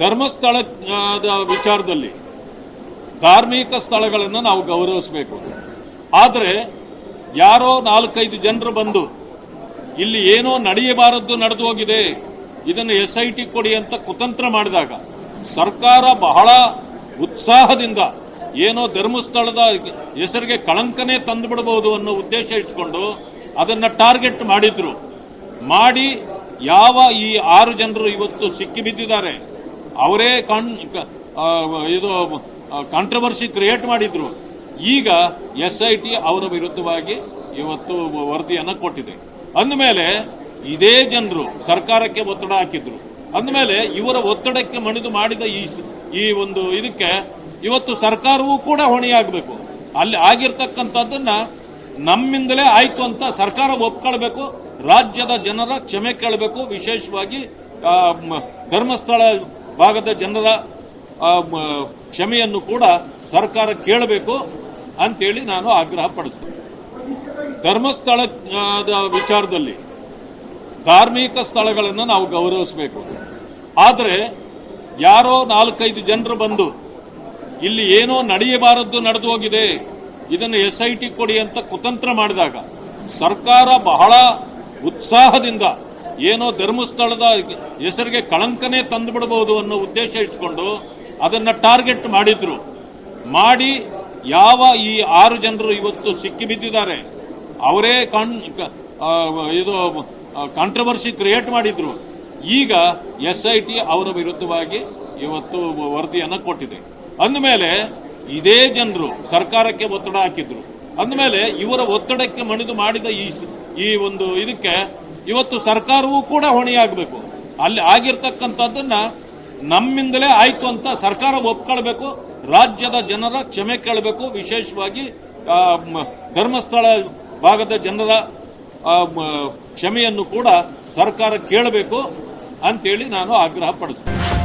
ಧರ್ಮಸ್ಥಳದ ವಿಚಾರದಲ್ಲಿ ಧಾರ್ಮಿಕ ಸ್ಥಳಗಳನ್ನು ನಾವು ಗೌರವಿಸಬೇಕು. ಆದರೆ ಯಾರೋ ನಾಲ್ಕೈದು ಜನರು ಬಂದು ಇಲ್ಲಿ ಏನೋ ನಡೆಯಬಾರದ್ದು ನಡೆದು ಹೋಗಿದೆ, ಇದನ್ನು ಎಸ್ ಐ ಟಿ ಕೊಡಿ ಅಂತ ಕುತಂತ್ರ ಮಾಡಿದಾಗ ಸರ್ಕಾರ ಬಹಳ ಉತ್ಸಾಹದಿಂದ ಏನೋ ಧರ್ಮಸ್ಥಳದ ಹೆಸರಿಗೆ ಕಳಂಕನೇ ತಂದು ಬಿಡಬಹುದು ಅನ್ನೋ ಉದ್ದೇಶ ಇಟ್ಕೊಂಡು ಅದನ್ನ ಟಾರ್ಗೆಟ್ ಮಾಡಿದ್ರು. ಮಾಡಿ ಯಾವ ಈ ಆರು ಜನರು ಇವತ್ತು ಸಿಕ್ಕಿ ಬಿದ್ದಿದ್ದಾರೆ. ಅವರೇ ಆ, ಇದು ಕಾಂಟ್ರವರ್ಸಿ ಕ್ರಿಯೇಟ್ ಮಾಡಿದ್ರು. ಈಗ ಎಸ್ ಐ ಟಿ ಅವರ ವಿರುದ್ಧವಾಗಿ ಇವತ್ತು ವರದಿಯನ್ನು ಕೊಟ್ಟಿದೆ. ಅಂದಮೇಲೆ ಇದೇ ಜನರು ಸರ್ಕಾರಕ್ಕೆ ಒತ್ತಡ ಹಾಕಿದ್ರು. ಅಂದಮೇಲೆ ಇವರ ಒತ್ತಡಕ್ಕೆ ಮಣಿದು ಮಾಡಿದ ಈ ಈ ಒಂದು ಇದಕ್ಕೆ ಇವತ್ತು ಸರ್ಕಾರವೂ ಕೂಡ ಹೊಣೆಯಾಗಬೇಕು. ಅಲ್ಲಿ ಆಗಿರ್ತಕ್ಕಂಥದ್ದನ್ನ ನಮ್ಮಿಂದಲೇ ಆಯ್ತು ಅಂತ ಸರ್ಕಾರ ಒಪ್ಕೊಳ್ಬೇಕು ರಾಜ್ಯದ ಜನರ ಕ್ಷಮೆ ಕೇಳಬೇಕು ವಿಶೇಷವಾಗಿ ಧರ್ಮಸ್ಥಳ ಭಾಗದ ಜನರ ಕ್ಷಮೆಯನ್ನು ಕೂಡ ಸರ್ಕಾರ ಕೇಳಬೇಕು ಅಂತೇಳಿ ನಾನು ಆಗ್ರಹ ಪಡಿಸ್ತೇನೆ. ಧರ್ಮಸ್ಥಳದ ವಿಚಾರದಲ್ಲಿ ಧಾರ್ಮಿಕ ಸ್ಥಳಗಳನ್ನು ನಾವು ಗೌರವಿಸಬೇಕು. ಆದರೆ ಯಾರೋ ನಾಲ್ಕೈದು ಜನರು ಬಂದು ಇಲ್ಲಿ ಏನೋ ನಡೆಯಬಾರದ್ದು ನಡೆದು ಹೋಗಿದೆ, ಇದನ್ನು ಎಸ್ ಐ ಟಿ ಕೊಡಿ ಅಂತ ಕುತಂತ್ರ ಮಾಡಿದಾಗ ಸರ್ಕಾರ ಬಹಳ ಉತ್ಸಾಹದಿಂದ ಏನೋ ಧರ್ಮಸ್ಥಳದ ಹೆಸರಿಗೆ ಕಳಂಕನೇ ತಂದು ಬಿಡಬಹುದು ಅನ್ನೋ ಉದ್ದೇಶ ಇಟ್ಕೊಂಡು ಅದನ್ನ ಟಾರ್ಗೆಟ್ ಮಾಡಿದ್ರು. ಮಾಡಿ ಯಾವ ಈ ಆರು ಜನರು ಇವತ್ತು ಸಿಕ್ಕಿ ಬಿದ್ದಿದ್ದಾರೆ, ಅವರೇ ಕಾನ್ ಇದು ಕಾಂಟ್ರವರ್ಸಿ ಕ್ರಿಯೇಟ್ ಮಾಡಿದ್ರು. ಈಗ ಎಸ್ ಐ ಟಿ ಅವರ ವಿರುದ್ಧವಾಗಿ ಇವತ್ತು ವರದಿಯನ್ನು ಕೊಟ್ಟಿದೆ. ಅಂದಮೇಲೆ ಇದೇ ಜನರು ಸರ್ಕಾರಕ್ಕೆ ಒತ್ತಡ ಹಾಕಿದ್ರು. ಅಂದಮೇಲೆ ಇವರ ಒತ್ತಡಕ್ಕೆ ಮಣಿದು ಮಾಡಿದ ಈ ಈ ಒಂದು ಇದಕ್ಕೆ ಇವತ್ತು ಸರ್ಕಾರವೂ ಕೂಡ ಹೊಣೆಯಾಗಬೇಕು. ಅಲ್ಲಿ ಆಗಿರ್ತಕ್ಕಂಥದ್ದನ್ನ ನಮ್ಮಿಂದಲೇ ಆಯ್ತು ಅಂತ ಸರ್ಕಾರ ಒಪ್ಕೊಳ್ಬೇಕು, ರಾಜ್ಯದ ಜನರ ಕ್ಷಮೆ ಕೇಳಬೇಕು, ವಿಶೇಷವಾಗಿ ಧರ್ಮಸ್ಥಳ ಭಾಗದ ಜನರ ಕ್ಷಮೆಯನ್ನು ಕೂಡ ಸರ್ಕಾರ ಕೇಳಬೇಕು ಅಂತೇಳಿ ನಾನು ಆಗ್ರಹ ಪಡಿಸ್ತೇನೆ